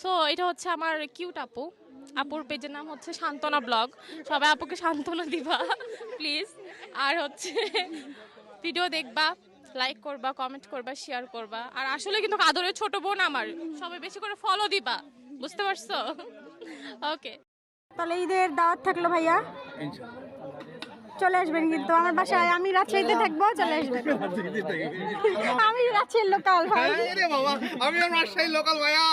So এটা হচ্ছে আমার কিউট আপু। আপুর পেজের নাম হচ্ছে সান্ত্বনা ব্লগ। সবাই আপুকে সান্ত্বনা দিবা প্লিজ আর হচ্ছে ভিডিও দেখবা লাইক করবা কমেন্ট করবা শেয়ার করবা। আর আসলে কিন্তু আদরের ছোট বোন আমার। সবাই বেশি করে ফলো দিবা। বুঝতে পারছ? ওকে তাহলে ঈদের দাওয়াত থাকল ভাইয়া? চলে আসবেন কিন্তু আমার বাসায়। আমি রাজশাহীতে থাকব চলে আসবেন। আমি রাজশাহীর লোকাল ভাই। আমি রাজশাহী লোকাল ভাইয়া।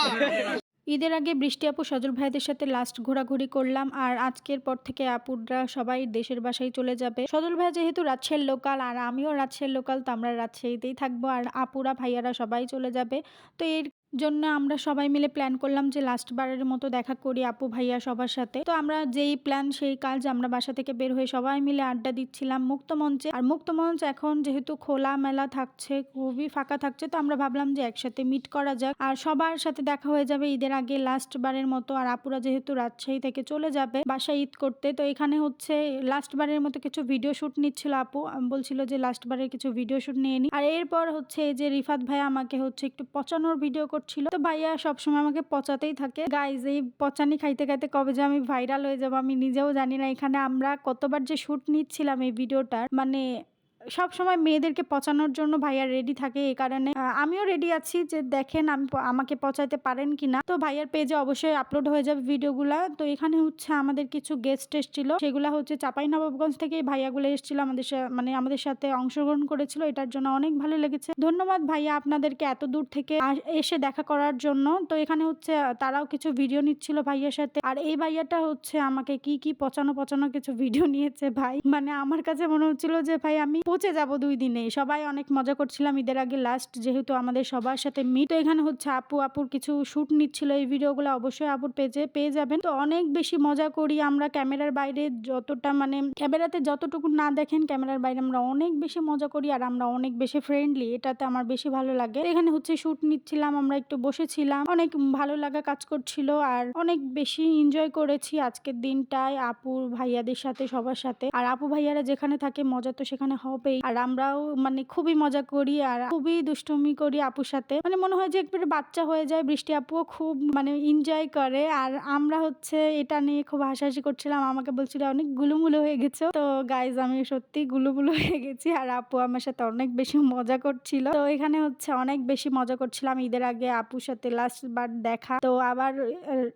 ঈদের আগে বৃষ্টি আপু, সজল ভাইদের সাথে লাস্ট ঘোরাঘুরি করলাম আর আজকের পর থেকে আপুরা সবাই দেশের বাসায় চলে যাবে। সজল ভাই যেহেতু রাজশাহীর লোকাল আর আমিও রাজশাহীর লোকাল তো আমরা রাজশাহীতেই থাকব আর আপুরা, ভাইয়ারা সবাই চলে যাবে। তো এর জন্য আমরা সবাই মিলে প্ল্যান করলাম যে লাস্ট বারের মতো দেখা করি আপু ভাইয়া সবার সাথে। তো আমরা যেই প্ল্যান সেই কাজ আমরা বাসা থেকে বের হয়ে সবাই মিলে আড্ডা দিচ্ছিলাম মুক্ত মঞ্চে। আর মুক্ত মঞ্চ এখন যেহেতু খোলা মেলা থাকছে, খুবই ফাঁকা থাকছে, তো আমরা ভাবলাম যে একসাথে মিট করা যাক। আর সবার সাথে দেখা হয়ে যাবে ঈদের আগে লাস্ট বারের মতো। আর আপুরা যেহেতু রাজশাহী থেকে চলে যাবে বাসায় ঈদ করতে, তো এখানে হচ্ছে লাস্ট বারের মতো কিছু ভিডিও শুট নিচ্ছিল আপু। বলছিল যে লাস্ট বারের কিছু ভিডিও শুট নিয়ে নি। আর এরপর হচ্ছে যে রিফাত ভাই আমাকে হচ্ছে একটু পচানোর ভিডিও করছিল। তো ভাইয়া সবসময় আমাকে পচাতেই থাকে। গাইজ এই পচানি খাইতে খাইতে কবে যে আমি ভাইরাল হয়ে যাব আমি নিজেও জানি না। এখানে আমরা কতবার যে শুট নিচ্ছিলাম এই ভিডিওটার মানে সব সময় মেয়েদেরকে পচানোর জন্য ভাইয়া রেডি থাকে এই কারণে। আমিও রেডি আছি যে দেখেন আমি আমাকে পচাইতে পারেন কিনা। তো ভাইয়ার পেজে অবশ্যই আপলোড হয়ে যাবে ভিডিওগুলা তো এখানে হচ্ছে আমাদের কিছু গেস্ট এসেছিল। সেগুলা হচ্ছে চাপাই নবাবগঞ্জ থেকে ভাইয়াগুলো এসেছিল আমাদের মানে আমাদের সাথে অংশগ্রহণ করেছিল। এটার জন্য অনেক ভালো লেগেছে। ধন্যবাদ ভাইয়া আপনাদেরকে এত দূর থেকে এসে দেখা করার জন্য। তো এখানে হচ্ছে তারাও কিছু ভিডিও নিচ্ছিল ভাইয়ার সাথে। আর এই ভাইয়াটা হচ্ছে আমাকে কি কি পচানো পচানো কিছু ভিডিও নিয়েছে ভাই। মানে আমার কাছে মনে হচ্ছিল যে ভাই আমি পচে যাব দুই দিনে। সবাই অনেক মজা করছিলাম ঈদের আগে লাস্ট যেহেতু আমাদের সবার সাথে মিট এখানে হচ্ছে আপু, আপুর কিছু শুট নিচ্ছিল। এই ভিডিওগুলো অবশ্যই আপুর পেজে পেয়ে যাবেন। তো অনেক বেশি মজা করি আমরা ক্যামেরার বাইরে। যতটা মানে ক্যামেরাতে যতটুকু না দেখেন, ক্যামেরার বাইরে আমরা অনেক বেশি মজা করি আর আমরা অনেক বেশি ফ্রেন্ডলি এটাতে আমার বেশি ভালো লাগে। এখানে হচ্ছে শ্যুট নিচ্ছিলাম, আমরা একটু বসেছিলাম। অনেক ভালো লাগা কাজ করছিল আর অনেক বেশি এনজয় করেছি আজকের দিনটায় আপুর ভাইয়াদের সাথে, সবার সাথে। আর আপু ভাইয়ারা যেখানে থাকে, মজা তো সেখানে হবেই আর আমরাও মানে খুবই মজা করি আর খুবই দুষ্টুমি করি আপুর সাথে। মানে মনে হয় যে একবারে বাচ্চা হয়ে যায়, বৃষ্টি আপুও খুব মানে এনজয় করে। আর আমরা হচ্ছে এটা নিয়ে খুব হাসাহাসি করছিলাম। আমাকে বলছিল, অনেক গুলুমুলু হয়ে গেছো। তো গাইজ আমি সত্যি গুলুমুলু হয়ে গেছি। আর আপু আমার সাথে অনেক বেশি মজা করছিল। তো এখানে হচ্ছে অনেক বেশি মজা করছিলাম ঈদের আগে আপুর সাথে লাস্ট বার দেখা। তো আবার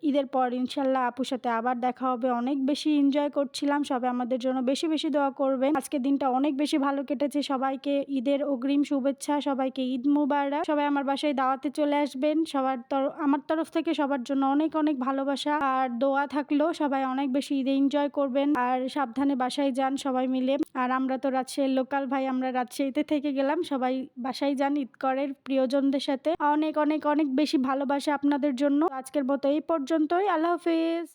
ঈদের পর ইনশাল্লাহ আপুর সাথে আবার দেখা হবে। অনেক বেশি এনজয় করছিলাম। সবে আমাদের জন্য বেশি বেশি দোয়া করবেন। আজকের দিনটা অনেক বেশি ভালো কেটেছে। সবাইকে ঈদের অগ্রিম শুভেচ্ছা, সবাইকে ঈদ মুবারক। সবাই আমার বাসায় দাওয়াতে চলে আসবেন। সবার আমার তরফ থেকে সবার জন্য অনেক অনেক ভালোবাসা আর দোয়া থাকল। সবাই অনেক বেশি ঈদে এনজয় করবেন আর সাবধানে বাসায় যান সবাই মিলে। আর আমরা তো রাজশাহীর লোকাল ভাই, আমরা রাজশাহীতে থেকে গেলাম। সবাই বাসায় যান ঈদ করের প্রিয়জনদের সাথে। অনেক অনেক অনেক বেশি ভালোবাসা আপনাদের জন্য। আজকের মতো এই পর্যন্তই। আল্লাহ হাফিজ।